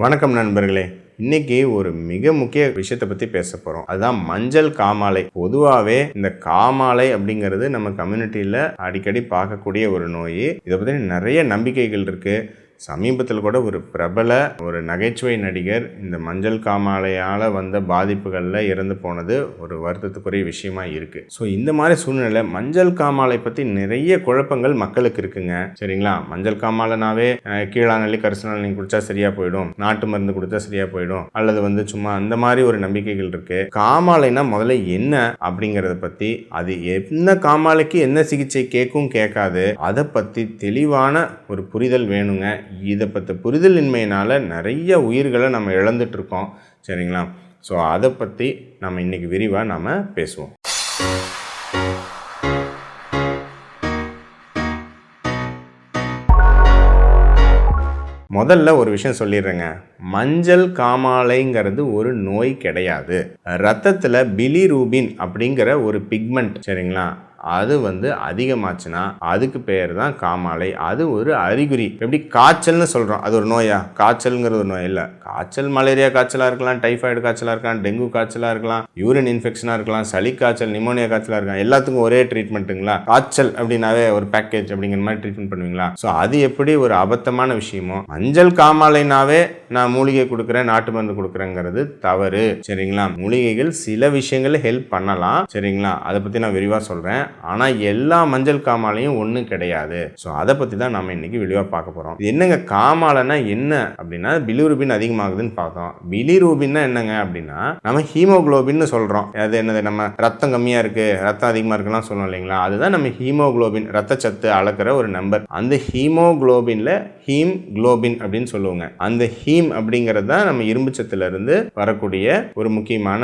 வணக்கம் நண்பர்களே. இன்னைக்கு ஒரு மிக முக்கிய விஷயத்தை பற்றி பேச போகிறோம் அதுதான் மஞ்சள் காமாலை. பொதுவாகவே இந்த காமாலை அப்படிங்கிறது நம்ம கம்யூனிட்டியில் அடிக்கடி பார்க்கக்கூடிய ஒரு நோய். இதை பற்றி நிறைய நம்பிக்கைகள் இருக்குது சமீபத்தில் கூட ஒரு பிரபல ஒரு நகைச்சுவை நடிகர் இந்த மஞ்சள் காமாலையால் வந்த பாதிப்புகளில் இறந்து போனது ஒரு வருத்தத்துக்குரிய விஷயமா இருக்குது ஸோ இந்த மாதிரி சூழ்நிலை மஞ்சள் காமாலை பற்றி நிறைய குழப்பங்கள் மக்களுக்கு இருக்குங்க. சரிங்களா? மஞ்சள் காமாலைனாவே அஹ், கீழாநெல்லி கரிசனாலி குடித்தா சரியாக போயிடும். நாட்டு மருந்து கொடுத்தா சரியாக போயிடும். அல்லது வந்து சும்மா அந்த மாதிரி ஒரு நம்பிக்கைகள் இருக்குது காமாலைனா முதல்ல என்ன அப்படிங்கிறத பற்றி அது என்ன காமாலைக்கு என்ன சிகிச்சை கேட்கும் கேட்காது. அதை பற்றி தெளிவான ஒரு புரிதல் வேணுங்க. இதை பற்றி புரிதலின்மையினால் நிறைய உயிர்களை நம்ம இழந்துட்டு இருக்கோம் சரிங்களா? ஸோ அதை பற்றி நம்ம இன்றைக்கி விரிவாக நம்ம பேசுவோம். முதல்ல ஒரு விஷயம் சொல்லிடுறேங்க. மஞ்சள் காமாலைங்கிறது ஒரு நோய் கிடையாது. ரத்தத்தில் பிலிரூபின் அப்படிங்கிற ஒரு பிக்மெண்ட் சரிங்களா? அது வந்து அதிகமாச்சுன்னா அதுக்கு பேர் தான் காமாலை. அது ஒரு அறிகுறி. எப்படி காய்ச்சல்னு சொல்கிறோம் அது ஒரு நோயா? காய்ச்சல்ங்கிறது ஒரு நோய் இல்லை. காய்ச்சல் மலேரியா காய்ச்சலாக இருக்கலாம் டைஃபாய்டு காய்ச்சலாக இருக்கலாம் டெங்கு காய்ச்சலாக இருக்கலாம் யூரின் இன்ஃபெக்ஷனாக இருக்கலாம் சளி காய்ச்சல் நிமோனியா காய்ச்சலாக இருக்கலாம். எல்லாத்துக்கும் ஒரே ட்ரீட்மெண்ட்டுங்களா? காய்ச்சல் அப்படின்னாவே ஒரு பேக்கேஜ் அப்படிங்கிற மாதிரி ட்ரீட்மெண்ட் பண்ணுவீங்களா? ஸோ அது எப்படி ஒரு அபத்தமான விஷயமோ மஞ்சள் காமாலைனாவே நான் மூலிகை கொடுக்குறேன் நாட்டு மருந்து கொடுக்குறேங்கிறது தவறு. சரிங்களா? மூலிகைகள் சில விஷயங்களை ஹெல்ப் பண்ணலாம். சரிங்களா? அதை பற்றி நான் விரிவாக சொல்கிறேன் ஆனால் எல்லா மஞ்சள் காமாலையும் ஒன்றும் கிடையாது. ஸோ அதை பற்றி தான் நம்ம இன்றைக்கி விரிவாக பார்க்க போகிறோம் இது என்னங்க காமாலைனா என்ன அப்படின்னா பிலிரூபின் அதிகமாகுதுன்னு பார்த்தோம். பிலிரூபின்னா என்னங்க அப்படின்னா நம்ம ஹீமோகுளோபின்னு சொல்கிறோம் அது என்னது? நம்ம ரத்தம் கம்மியாக இருக்குது ரத்தம் அதிகமாக இருக்குலாம் சொல்லுவோம் இல்லைங்களா? அதுதான் நம்ம ஹீமோகுளோபின் ரத்தச்சத்து அளக்கிற ஒரு நம்பர். அந்த ஹீமோக்ளோபினில் ஹீம் குளோபின் அப்படின்னு சொல்லுவாங்க. அந்த ஹீம் அப்படிங்கிறது தான் நம்ம இரும்பு வரக்கூடிய ஒரு முக்கியமான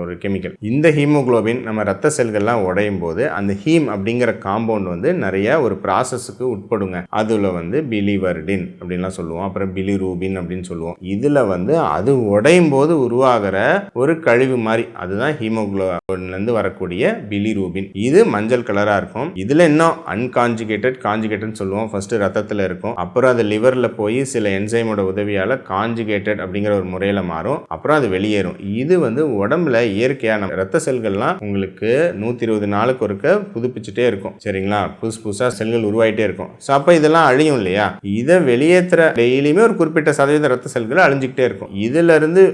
ஒரு கெமிக்கல். இந்த ஹீமோகுளோபின் நம்ம ரத்த செல்கள்லாம் உடையும் போது அந்த ஹீம் அப்படிங்கிற காம்பவுண்ட் வந்து நிறைய ஒரு ப்ராசஸுக்கு உட்படுங்க. அதில் வந்து பிலிவர்டின் அப்படின்லாம் சொல்லுவோம். அப்புறம் பிலிரூபின் அப்படின்னு சொல்லுவோம். இதில் வந்து அது உடையும் போது உருவாகிற ஒரு கழிவு மாதிரி அதுதான் ஹீமோகுளோபின்லேருந்து வரக்கூடிய பிலிரூபின் இது மஞ்சள் கலராக இருக்கும். இதில் இன்னும் அன்காஞ்சுகேட்டட் காஞ்சுகேட்டட் சொல்லுவோம். ஃபஸ்ட்டு ரத்தத்தில் இருக்கும். அப்புறம் அது லிவரில் போய் சில என்சைமோட உதவியால் காஞ்சுகேட்டட் அப்படிங்கிற ஒரு முறையில் மாறும். அப்புறம் அது வெளியேறும். இது வந்து உடம்புல இயற்கையான ரத்த செல்கள்லாம் உங்களுக்கு நூற்றி இருபது நாளுக்கு ஒரு ஒருக்க புதுப்பிச்சுட்டே இருக்கும். சரிங்களா? புதுசு புதுசா செல்கள் உருவாயிட்டே இருக்கும். ஸோ அப்போ இதெல்லாம் அழியும் இல்லையா? இதை வெளியேற்றுற டெய்லியுமே ஒரு குறிப்பிட்ட சதவீத ரத்த செல்கள் அழிஞ்சுக்கிட்டே இருக்கும். இதுல இருந்து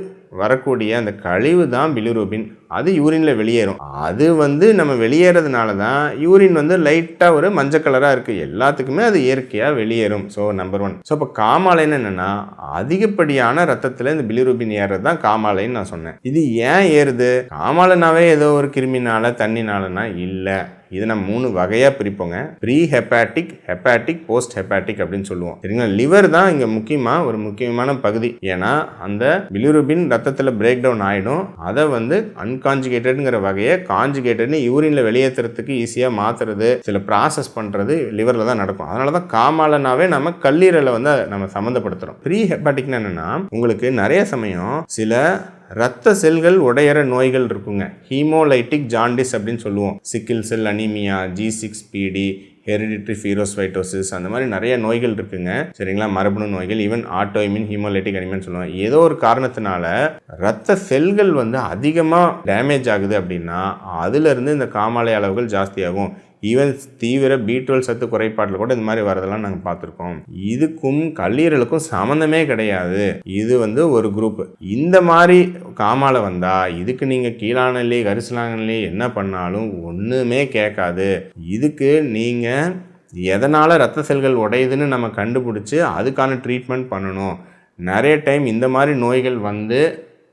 வரக்கூடிய அந்த கழிவு தான் பிலிரூபின் அது யூரினில் வெளியேறும். அது வந்து நம்ம வெளியேறதுனால தான் யூரின் வந்து லைட்டாக ஒரு மஞ்சள் கலராக இருக்குது எல்லாத்துக்குமே அது இயற்கையாக வெளியேறும். ஸோ நம்பர் ஒன் ஸோ இப்போ காமாலைன்னு என்னென்னா அதிகப்படியான ரத்தத்தில் இந்த பிலிரூபின் ஏறுறது தான் காமாலைன்னு நான் சொன்னேன். இது ஏன் ஏறுது? காமாலைனாவே ஏதோ ஒரு கிருமினால தண்ணினாலனா இல்லை. இது நம்ம மூணு வகையாக பிரிப்போங்க. Pre hepatic hepatic post hepatic அப்படின்னு சொல்லுவோம். சரிங்களா? லிவர் தான் இங்கே முக்கியமாக ஒரு முக்கியமான பகுதி. ஏன்னா அந்த பிலிருபின் ரத்தத்தில் பிரேக் டவுன் ஆகிடும் அதை வந்து அன்கான்ஜுகேட்டடுங்கிற வகையை கான்ஜுகேட்டட்னு யூரினில் வெளியேற்றுறதுக்கு ஈஸியாக மாற்றுறது சில ப்ராசஸ் பண்ணுறது லிவரில் தான் நடக்கும். அதனால தான் காமாலனாவே நம்ம கல்லீரலை வந்து நம்ம சம்மந்தப்படுத்துகிறோம் ப்ரீ ஹெப்பாட்டிக்னா என்னென்னா உங்களுக்கு நிறைய சமயம் சில ரத்த செல்கள் உடையிற நோய்கள் இருக்குங்க. ஹீமோலைட்டிக் ஜாண்டிஸ் அப்படின்னு சொல்லுவோம். Sickle cell anaemia G six P D hereditary spherocytosis அந்த மாதிரி நிறைய நோய்கள் இருக்குங்க. சரிங்களா? மரபணு நோய்கள் ஈவன் ஆட்டோஇமின் ஹீமோலைட்டிக் அனிமின்னு சொல்லுவாங்க. ஏதோ ஒரு காரணத்தினால ரத்த செல்கள் வந்து அதிகமாக டேமேஜ் ஆகுது அப்படின்னா அதுலேருந்து இந்த காமாலை அளவுகள் ஜாஸ்தியாகும். ஈவன் தீவிர பி டுவெல் சத்து குறைபாட்டில் கூட இந்த மாதிரி வரதெல்லாம் நாங்கள் பார்த்துருக்கோம். இதுக்கும் கல்லீரலுக்கும் சம்மந்தமே கிடையாது. இது வந்து ஒரு குரூப் இந்த மாதிரி காமால வந்தால் இதுக்கு நீங்கள் கீழானல்லே கரிசலாங்கல்லே என்ன பண்ணாலும் ஒன்றுமே கேட்காது. இதுக்கு நீங்கள் எதனால் ரத்த செல்கள் உடையுதுன்னு நம்ம கண்டுபிடிச்சி அதுக்கான ட்ரீட்மெண்ட் பண்ணணும். நிறைய டைம் இந்த மாதிரி நோய்கள் வந்து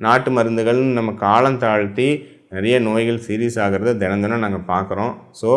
நாட்டு மருந்துகள்னு நம்ம காலம் தாழ்த்தி நிறைய நோய்கள் சீரியஸ் ஆகிறத தினம் தினம் நாங்கள் பார்க்குறோம். ஸோ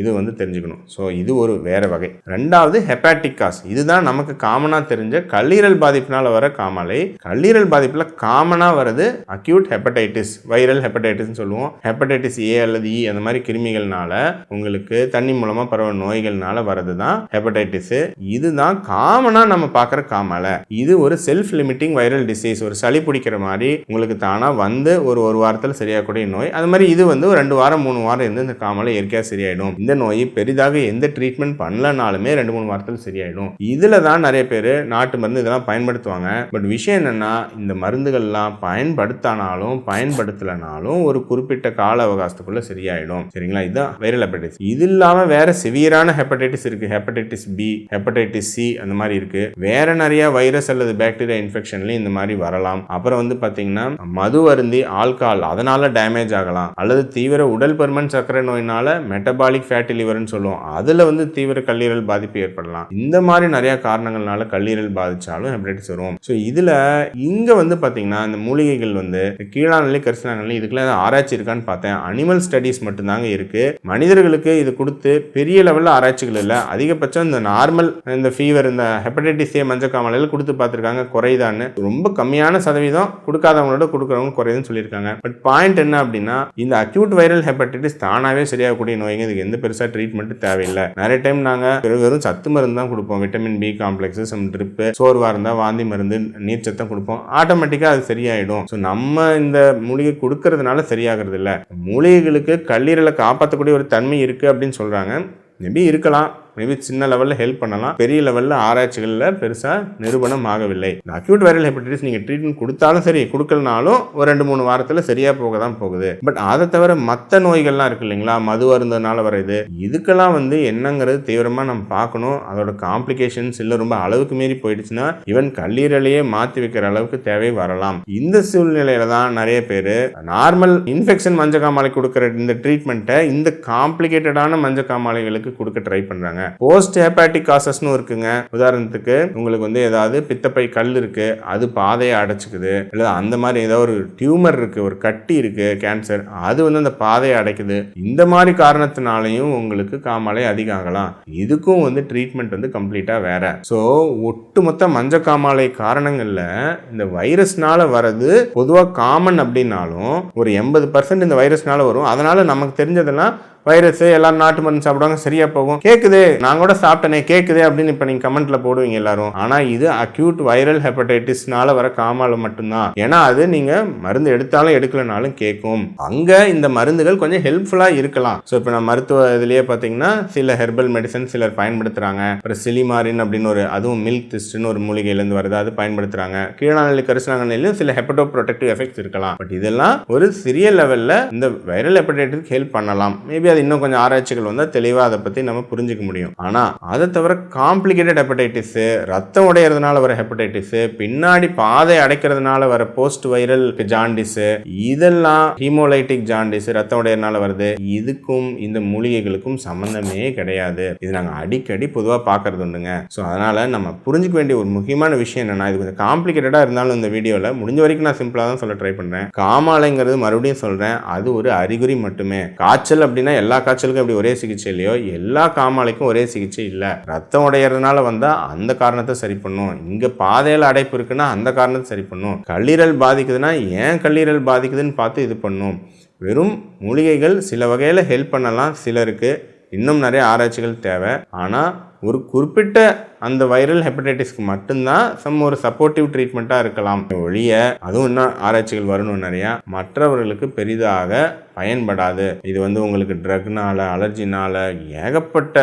இது வந்து தெரிஞ்சுக்கணும். ஸோ இது ஒரு வேறு வகை. ரெண்டாவது ஹெப்பாட்டிக் காஸ் இதுதான் நமக்கு காமனாக தெரிஞ்ச கல்லீரல் பாதிப்பினால் வர காமாலை. கல்லீரல் பாதிப்பில் காமனாக வர்றது அக்யூட் ஹெப்படைட்டிஸ் வைரல் ஹெப்படைட்டிஸ்னு சொல்லுவோம். ஹெப்படைட்டிஸ் ஏ அல்லது இ அந்த மாதிரி கிருமிகள்னால உங்களுக்கு தண்ணி மூலமாக பரவ நோய்கள்னால வர்றது தான் ஹெப்படைட்டிஸ் இதுதான் காமனாக நம்ம பார்க்குற காமாலை. இது ஒரு செல்ஃப் லிமிட்டிங் வைரல் டிசீஸ் ஒரு சளி பிடிக்கிற மாதிரி உங்களுக்கு தானாக வந்து ஒரு ஒரு வாரத்தில் சரியாகக்கூடிய நோய். அது மாதிரி இது வந்து ஒரு ரெண்டு வாரம் மூணு வாரம் இருந்து இந்த காமலை இயற்கையாக சரியாயிடும். இந்த நோய் பெரிதாக எந்த ட்ரீட்மெண்ட் பண்ணலனாலுமே ரெண்டு மூணு வாரத்தில் சரியாயிடும். இதில் தான் நிறைய பேர் நாட்டு மருந்து இதெல்லாம் பயன்படுத்துவாங்க. பட் விஷயம் என்னென்னா இந்த மருந்துகள்லாம் பயன்படுத்தானாலும் பயன்படுத்தலைனாலும் ஒரு குறிப்பிட்ட கால அவகாசத்துக்குள்ளே சரியாயிடும். சரிங்களா? இதுதான் வைரல் ஹெப்படைட்டிஸ் இது இல்லாமல் வேற சிவியரான ஹெப்படைட்டிஸ் இருக்குது ஹெப்படைட்டிஸ் பி ஹெப்படைட்டிஸ் சி அந்த மாதிரி இருக்குது வேற நிறைய வைரஸ் அல்லது பாக்டீரியா இன்ஃபெக்ஷன்லையும் இந்த மாதிரி வரலாம். அப்புறம் வந்து பார்த்தீங்கன்னா மது அருந்தி ஆல்கஹால் அதனால் டேமேஜ் ஆகலாம். அல்லது தீவிர உடல் பருமன் சர்க்கரை நோயினால் மெட்டபாலிக் ஃபேட்டி லிவர்னு சொல்லுவோம். அதில் வந்து தீவிர கல்லீரல் பாதிப்பு ஏற்படலாம். இந்த மாதிரி நிறைய காரணங்கள்னால கல்லீரல் பாதிச்சாலும் ஹெப்படைட்டிஸ் வரும். ஸோ இதில் இங்கே வந்து பார்த்தீங்கன்னா இந்த மூலிகைகள் வந்து கீழாநிலை கரிசனாநிலை இதுக்கெல்லாம் ஆராய்ச்சி இருக்கான்னு பார்த்தேன். அனிமல் ஸ்டடீஸ் மட்டும்தாங்க இருக்குது மனிதர்களுக்கு இது கொடுத்து பெரிய லெவலில் ஆராய்ச்சிகள் இல்லை. அதிகபட்சம் இந்த நார்மல் இந்த ஃபீவர் இந்த ஹெப்படைட்டிஸ் ஏ மஞ்சக்காமலையில் கொடுத்து பார்த்துருக்காங்க. குறையுதான்னு. ரொம்ப கம்மியான சதவீதம் கொடுக்காதவங்களோட கொடுக்குறவங்க குறையுதுன்னு சொல்லியிருக்காங்க. பட் பாயிண்ட் என்ன அப்படின்னா இந்த அக்யூட் வைரல் ஹெப்படைட்டிஸ் தானாகவே சரியாகக்கூடிய நோய்ங்க. இதுக்கு எந்த பெருசாக ட்ரீட்மெண்ட் தேவையில்லை. நிறைய டைம் நாங்கள் வெறும் சத்து மருந்து தான் கொடுப்போம். Vitamin B complex some drip சோர்வாக இருந்தால் வாந்தி மருந்து நீர் சத்தம் கொடுப்போம். ஆட்டோமேட்டிக்காக அது சரியாயிடும். ஸோ நம்ம இந்த மூலிகை கொடுக்கறதுனால சரியாகிறது இல்லை மூலிகைகளுக்கு கல்லீரலை காப்பாற்றக்கூடிய ஒரு தன்மை இருக்குது அப்படின்னு சொல்கிறாங்க மேபி இருக்கலாம். மேபி சின்ன லெவலில் ஹெல்ப் பண்ணலாம். பெரிய லெவலில் ஆராய்ச்சிகளில் பெருசாக நிரூபணம் ஆகவில்லை. இந்த அக்யூட் வைரல் ஹெப்படைட்டிஸ் நீங்கள் ட்ரீட்மெண்ட் கொடுத்தாலும் சரி கொடுக்கலனாலும் ஒரு ரெண்டு மூணு வாரத்தில் சரியாக போக தான் போகுது. பட் அதை தவிர மற்ற நோய்கள்லாம் இருக்கு இல்லைங்களா? மது அருந்ததுனால வர்றது. இதுக்கெல்லாம் வந்து என்னங்கிறது தீவிரமாக நம்ம பார்க்கணும். அதோட காம்ப்ளிகேஷன்ஸ் இல்லை ரொம்ப அளவுக்கு மீறி போயிடுச்சுன்னா ஈவன் கல்லீரலையே மாற்றி வைக்கிற அளவுக்கு தேவை வரலாம். இந்த சூழ்நிலையில தான் நிறைய பேர் நார்மல் இன்ஃபெக்ஷன் மஞ்சக்காமாலை கொடுக்குற இந்த ட்ரீட்மெண்ட்டை இந்த காம்ப்ளிகேட்டடான மஞ்சக்காமாலைகளுக்கு கொடுக்க ட்ரை பண்ணுறாங்க போஸ்ட் ஹெப்பாட்டிக் காசஸ்னு இருக்குங்க. உதாரணத்துக்கு உங்களுக்கு வந்து ஏதாவது பித்தப்பை கல் இருக்கு அது பாதையை அடைச்சிக்குது இல்லை அந்த மாதிரி ஏதோ ஒரு டியூமர் இருக்கு ஒரு கட்டி இருக்கு கேன்சர் அது வந்து அந்த பாதையை அடைக்குது. இந்த மாதிரி காரணத்தினாலையும் உங்களுக்கு காமாலை அதிகம் ஆகலாம் இதுக்கும் வந்து ட்ரீட்மெண்ட் வந்து கம்ப்ளீட்டாக வேற. ஸோ ஒட்டுமொத்த மஞ்ச காமாலை காரணங்களில் இந்த வைரஸ்னால வர்றது பொதுவாக காமன் அப்படின்னாலும் ஒரு எண்பது பர்சன்ட் இந்த வைரஸ்னால வரும். அதனால நமக்கு தெரிஞ்சதெல்லாம் வைரஸ் எல்லாம் நாட்டு மருந்து சாப்பிடுவாங்க சரியா போகும். கேக்குது? நான் கூட சாப்பிட்டேனே கேக்குது அப்படின்னு இப்ப நீங்க கமெண்ட்ல போடுவீங்க எல்லாரும். ஆனா இது அக்யூட் வைரல் ஹெப்படைட்டிஸ்னால வர காமால மட்டும்தான். ஏன்னா அது நீங்க மருந்து எடுத்தாலும் எடுக்கலனாலும் கேட்கும் அங்க இந்த மருந்துகள் கொஞ்சம் ஹெல்ப்ஃபுல்லா இருக்கலாம். ஸோ இப்போ நான் மருத்துவ இதுலயே பார்த்தீங்கன்னா சில ஹெர்பல் மெடிசன் சிலர் பயன்படுத்துறாங்க. அப்புறம் சிலிமாரின் அப்படின்னு ஒரு அதுவும் மில்க் திஸ்ட்னு ஒரு மூலிகையிலேருந்து வருது அது பயன்படுத்துறாங்க. கீழாநிலை கரிசனாங்கண்ணிலையும் சில ஹெப்படோ ப்ரொடெக்டிவ் எஃபெக்ட்ஸ் இருக்கலாம். பட் இதெல்லாம் ஒரு சிறிய லெவல்ல இந்த வைரல் ஹெப்படைட்டிஸ்க்கு ஹெல்ப் பண்ணலாம். மேபி அது இன்னும் கொஞ்சம் ஆராய்ச்சிகள் வந்தால் தெளிவாக அதை பற்றி நம்ம புரிஞ்சுக்க முடியும். ஆனால் அதை தவிர காம்ப்ளிகேட்டட் ஹெப்படைட்டிஸு ரத்தம் உடையிறதுனால வர ஹெப்படைட்டிஸு பின்னாடி பாதை அடைக்கிறதுனால வர போஸ்ட் வைரல் ஜாண்டிஸு இதெல்லாம் ஹீமோலைட்டிக் ஜாண்டிஸ் ரத்தம் உடையறதுனால வருது. இதுக்கும் இந்த மூலிகைகளுக்கும் சம்மந்தமே கிடையாது. இது நாங்கள் அடிக்கடி பொதுவாக பார்க்கறது உண்டுங்க. ஸோ அதனால் நம்ம புரிஞ்சுக்க வேண்டிய ஒரு முக்கியமான விஷயம் என்னன்னா இது கொஞ்சம் காம்ப்ளிகேட்டடாக இருந்தாலும் இந்த வீடியோவில் முடிஞ்ச வரைக்கும் நான் சிம்பிளாக தான் சொல்ல ட்ரை பண்ணுறேன் காமாலைங்கிறது மறுபடியும் சொல்கிறேன் அது ஒரு அறிகுறி மட்டுமே. காய்ச்சல் அப்படின்னா எல்லா காய்ச்சலுக்கும் அப்படி ஒரே சிகிச்சை இல்லையோ எல்லா காமாலைக்கும் ஒரே சிகிச்சை இல்லை. ரத்தம் உடையறதுனால வந்தால் அந்த காரணத்தை சரி பண்ணும். இங்கே பாதையில் அடைப்பு இருக்குன்னா அந்த காரணத்தை சரி பண்ணும். கல்லீரல் பாதிக்குதுன்னா ஏன் கல்லீரல் பாதிக்குதுன்னு பார்த்து இது பண்ணும். வெறும் மூலிகைகள் சில வகையில் ஹெல்ப் பண்ணலாம் சிலருக்கு. இன்னும் நிறைய ஆராய்ச்சிகள் தேவை. ஆனால் ஒரு குறிப்பிட்ட அந்த வைரல் ஹெப்படைட்டிஸ்க்கு மட்டும்தான் சம் ஒரு சப்போர்ட்டிவ் ட்ரீட்மெண்ட்டாக இருக்கலாம். ஒழிய அதுவும் இன்னும் ஆராய்ச்சிகள் வரணும் நிறையா. மற்றவர்களுக்கு பெரிதாக பயன்படாது. இது வந்து உங்களுக்கு ட்ரக்னால அலர்ஜினால ஏகப்பட்ட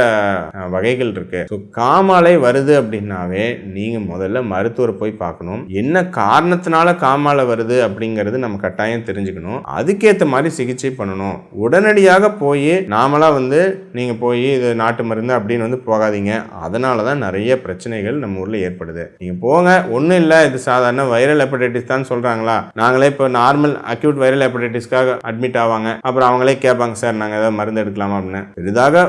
வகைகள் இருக்கு. ஸோ காமாலை வருது அப்படின்னாவே நீங்கள் முதல்ல மருத்துவரை போய் பார்க்கணும். என்ன காரணத்தினால காமாலை வருது அப்படிங்கிறது நம்ம கட்டாயம் தெரிஞ்சுக்கணும். அதுக்கேற்ற மாதிரி சிகிச்சை பண்ணணும். உடனடியாக போய் நாமளாக வந்து நீங்கள் போய் இது நாட்டு மருந்து அப்படின்னு வந்து போகாதீங்க. அதனால தான் நிறைய பிரச்சனைகள் நம்ம ஊரில் ஏற்படுது. நீங்கள் போங்க. ஒன்றும் இல்லை. இது சாதாரண வைரல் ஹெப்படைட்டிஸ் தான் சொல்கிறாங்களா நாங்களே இப்போ நார்மல் அக்யூட் வைரல் ஹெப்படைட்டிஸ்க்காக அட்மிட் ஆவாங்க. அப்புறம் அவங்களே கேட்பாங்க சார் நாங்கள் ஏதாவது மருந்து எடுக்கலாமா? அப்படின்னு. பெரிதாக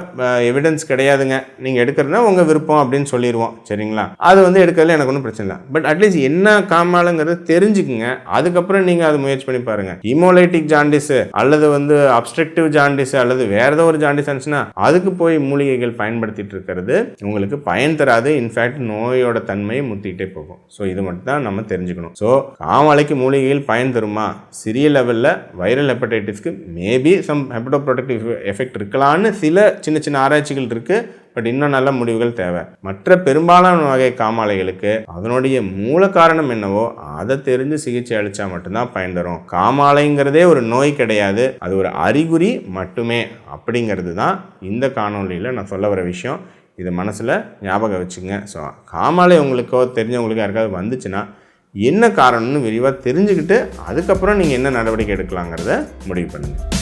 எவிடன்ஸ் கிடையாதுங்க. நீங்கள் எடுக்கிறதுனா உங்கள் விருப்பம் அப்படின்னு சொல்லிடுவோம் சரிங்களா? அது வந்து எடுக்கிறதுல எனக்கு ஒன்றும் பிரச்சனை இல்லை. பட் அட்லீஸ்ட் என்ன காமாலுங்கிறத தெரிஞ்சுக்குங்க. அதுக்கப்புறம் நீங்கள் அதை முயற்சி பண்ணி பாருங்கள் ஹீமோலைட்டிக் ஜாண்டிஸ் அல்லது வந்து அப்ஸ்ட்ரக்டிவ் ஜாண்டிஸ் அல்லது வேறு ஏதோ ஒரு ஜாண்டிஸ் இருந்துச்சுன்னா அதுக்கு போய் மூலிகைகள் பயன்படுத்திட்டு இருக்கிறது. உங்களுக்கு பயன் தராது. இன்ஃபேக்ட் நோயோட தன்மையை முத்திக்கிட்டே போகும். ஸோ இது மட்டும் தான் நம்ம தெரிஞ்சுக்கணும். ஸோ காமாலைக்கு மூலிகைகள் பயன் தருமா? சிறிய லெவலில் viral ஹெப்படைட்டிஸ்க்கு maybe some hepato protective effect இருக்கலாம்னு சில சின்ன சின்ன ஆராய்ச்சிகள் இருக்குது பட் இன்னும் நல்ல முடிவுகள் தேவை. மற்ற பெரும்பாலான வகை காமாலைகளுக்கு அதனுடைய மூல காரணம் என்னவோ அதை தெரிஞ்சு சிகிச்சை அளித்தா மட்டும்தான் பயன் தரும். காமாலைங்கிறதே ஒரு நோய் கிடையாது. அது ஒரு அறிகுறி மட்டுமே. அப்படிங்கிறது தான் இந்த காணொளியில் நான் சொல்ல வர விஷயம். இதை மனசில் ஞாபகம் வச்சுங்க. ஸோ காமாலை உங்களுக்கோ தெரிஞ்சவங்களுக்கோ யாருக்காவது வந்துச்சுன்னா என்ன காரணம்னு விரிவாக தெரிஞ்சுக்கிட்டு அதுக்கப்புறம் நீங்கள் என்ன நடவடிக்கை எடுக்கலாங்கிறத முடிவு பண்ணுங்கள்